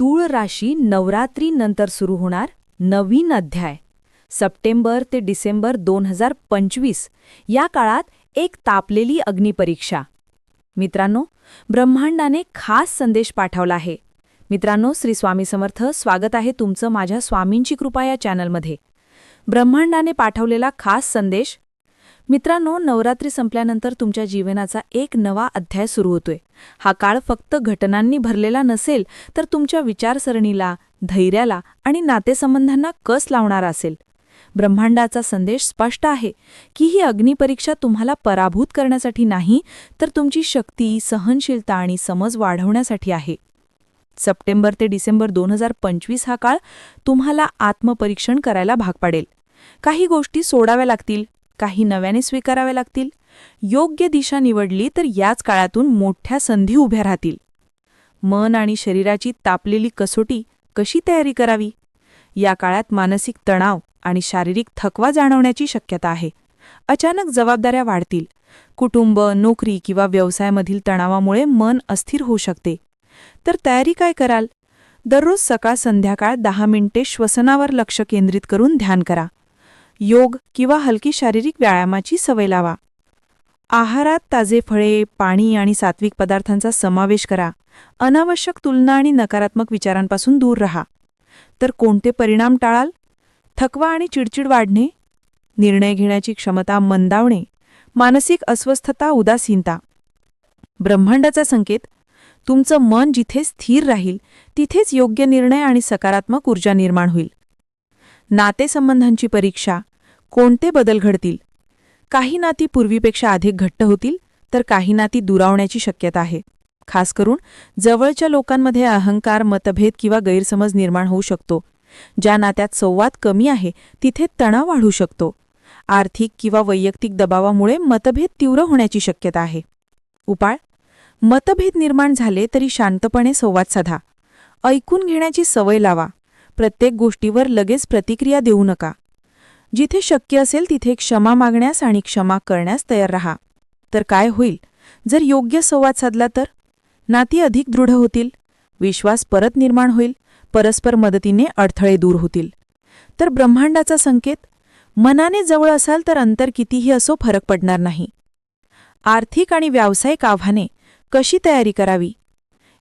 तूळ राशी नवरात्रीनंतर सुरू होणार नवीन अध्याय. सप्टेंबर ते डिसेंबर दोन हजार पंचवीस या काळात एक तापलेली अग्निपरीक्षा मित्रांनो ब्रह्मांडाने खास संदेश पाठवला आहे. मित्रांनो श्री स्वामी समर्थ स्वागत आहे तुमचं माझ्या स्वामींची कृपा या चॅनलमध्ये. ब्रह्मांडाने पाठवलेला खास संदेश मित्रांनो नवरात्री संपल्यानंतर तुमच्या जीवनाचा एक नवा अध्याय सुरू होतोय. हा काळ फक्त घटनांनी भरलेला नसेल तर तुमच्या विचारसरणीला धैर्याला आणि नातेसंबंधांना कस लावणारा असेल? ब्रह्मांडाचा संदेश स्पष्ट आहे की ही अग्निपरीक्षा तुम्हाला पराभूत करण्यासाठी नाही तर तुमची शक्ती सहनशीलता आणि समज वाढवण्यासाठी आहे. सप्टेंबर ते डिसेंबर दोन हजार पंचवीस हा काळ तुम्हाला आत्मपरीक्षण करायला भाग पाडेल. काही गोष्टी सोडाव्या लागतील काही नव्याने स्वीकाराव्या लागतील. योग्य दिशा निवडली तर याच काळातून मोठ्या संधी उभ्या राहतील. मन आणि शरीराची तापलेली कसोटी कशी तयारी करावी? या काळात मानसिक तणाव आणि शारीरिक थकवा जाणवण्याची शक्यता आहे. अचानक जबाबदाऱ्या वाढतील. कुटुंब नोकरी किंवा व्यवसायामधील तणावामुळे मन अस्थिर होऊ शकते. तर तयारी काय कराल? दररोज सकाळ संध्याकाळ दहा मिनिटे श्वसनावर लक्ष केंद्रित करून ध्यान करा. योग किंवा हलकी शारीरिक व्यायामाची सवय लावा. आहारात ताजे फळे पाणी आणि सात्विक पदार्थांचा समावेश करा. अनावश्यक तुलना आणि नकारात्मक विचारांपासून दूर रहा. तर कोणते परिणाम टाळाल? थकवा आणि चिडचिड वाढणे निर्णय घेण्याची क्षमता मंदावणे मानसिक अस्वस्थता उदासीनता. ब्रह्मांडाचा संकेत तुमचं मन जिथे स्थिर राहील तिथेच योग्य निर्णय आणि सकारात्मक ऊर्जा निर्माण होईल. नातेसंबंधांची परीक्षा कोणते बदल घडतील? काही नाती पूर्वीपेक्षा अधिक घट्ट होतील तर काही नाती दुरावण्याची शक्यता आहे. खास करून जवळच्या लोकांमध्ये अहंकार मतभेद किंवा गैरसमज निर्माण होऊ शकतो. ज्या नात्यात संवाद कमी आहे तिथे तणाव वाढू शकतो. आर्थिक किंवा वैयक्तिक दबावामुळे मतभेद तीव्र होण्याची शक्यता आहे. उपाय? मतभेद निर्माण झाले तरी शांतपणे संवाद साधा. ऐकून घेण्याची सवय लावा. प्रत्येक गोष्टीवर लगेच प्रतिक्रिया देऊ नका. जिथे शक्य असेल तिथे क्षमा मागण्यास आणि क्षमा करण्यास तयार रहा. तर काय होईल? जर योग्य संवाद साधला तर? नाती अधिक दृढ होतील. विश्वास परत निर्माण होईल. परस्पर मदतीने अडथळे दूर होतील. तर ब्रह्मांडाचा संकेत? मनाने जवळ असाल तर अंतर कितीही असो फरक पडणार नाही. आर्थिक आणि व्यावसायिक आव्हाने कशी तयारी करावी?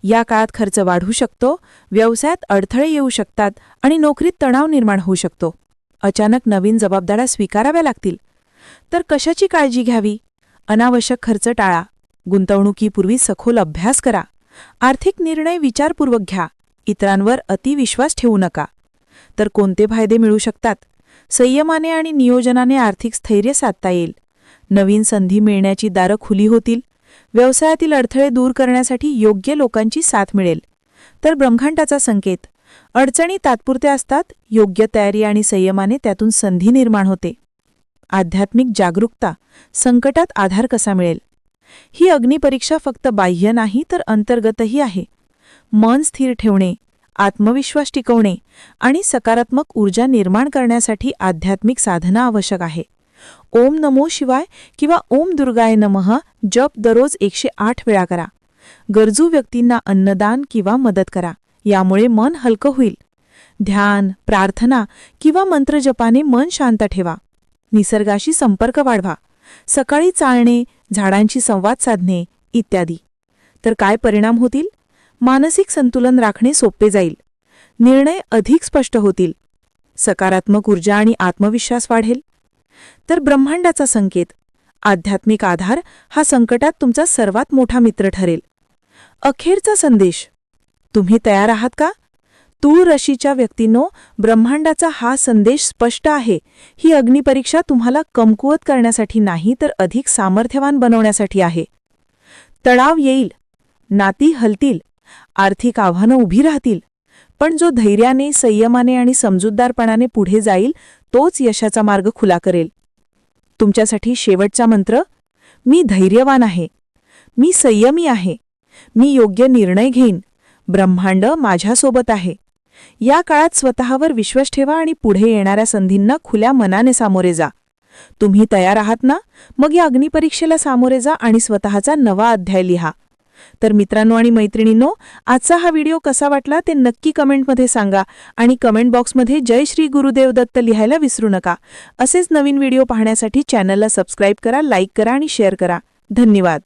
या काळात खर्च वाढू शकतो व्यवसायात अडथळे येऊ शकतात आणि नोकरीत तणाव निर्माण होऊ शकतो. अचानक नवीन जबाबदाऱ्या स्वीकाराव्या लागतील. तर कशाची काळजी घ्यावी? अनावश्यक खर्च टाळा. गुंतवणुकीपूर्वी सखोल अभ्यास करा. आर्थिक निर्णय विचारपूर्वक घ्या. इतरांवर अतिविश्वास ठेवू नका. तर कोणते फायदे मिळू शकतात? संयमाने आणि नियोजनाने आर्थिक स्थैर्य साधता येईल. नवीन संधी मिळण्याची दारं खुली होतील. व्यवसायातील अडथळे दूर करण्यासाठी योग्य लोकांची साथ मिळेल. तर ब्रह्मांडाचा संकेत. अडचणी तात्पुरत्या असतात योग्य तयारी आणि संयमाने त्यातून संधी निर्माण होते. आध्यात्मिक जागरूकता संकटात आधार कसा मिळेल? ही अग्निपरीक्षा फक्त बाह्य नाही तर अंतर्गतही आहे. मन स्थिर ठेवणे आत्मविश्वास टिकवणे आणि सकारात्मक ऊर्जा निर्माण करण्यासाठी आध्यात्मिक साधना आवश्यक आहे. ओम नमो शिवाय किंवा ओम दुर्गाय नमः जप दररोज एकशे आठ वेळा करा. गरजू व्यक्तींना अन्नदान किंवा मदत करा. यामुळे मन हलकं होईल. ध्यान प्रार्थना किंवा मंत्रजपाने मन शांत ठेवा. निसर्गाशी संपर्क वाढवा. सकाळी चालणे झाडांशी संवाद साधणे इत्यादी. तर काय परिणाम होतील? मानसिक संतुलन राखणे सोपे जाईल. निर्णय अधिक स्पष्ट होतील. सकारात्मक ऊर्जा आणि आत्मविश्वास वाढेल. तर ब्रह्मांडाचा संकेत. आध्यात्मिक आधार हा संकटात तुमचा सर्वात मोठा मित्र ठरेल. अखेरचा संदेश. तुम्ही तयार आहात का? तूळ रशीच्या व्यक्तींनो ब्रह्मांडाचा हा संदेश स्पष्ट आहे. ही अग्निपरीक्षा तुम्हाला कमकुवत करण्यासाठी नाही तर अधिक सामर्थ्यवान बनवण्यासाठी आहे. तणाव येईल. नाती हलतील. आर्थिक आव्हानं उभी राहतील. पण जो धैर्याने संयमाने आणि समजूतदारपणाने पुढे जाईल तोच यशाचा मार्ग खुला करेल. तुमच्यासाठी शेवटचा मंत्र मी धैर्यवान आहे. मी संयमी आहे. मी योग्य निर्णय घेईन. ब्रह्मांड माझ्यासोबत आहे. या काळात स्वतःवर विश्वास ठेवा आणि पुढे येणाऱ्या संधींना खुल्या मनाने सामोरे जा. तुम्ही तयार आहात ना? मग या अग्निपरीक्षेला सामोरे जा आणि स्वतःचा नवा अध्याय लिहा. तर मित्रांनो आणि मैत्रिणींनो आजचा हा व्हिडिओ कसा वाटला ते नक्की कमेंटमध्ये सांगा आणि कमेंट बॉक्समध्ये जय श्री गुरुदेव दत्त लिहायला विसरू नका. असेच नवीन व्हिडिओ पाहण्यासाठी चॅनलला सबस्क्राईब करा लाईक करा आणि शेअर करा. धन्यवाद.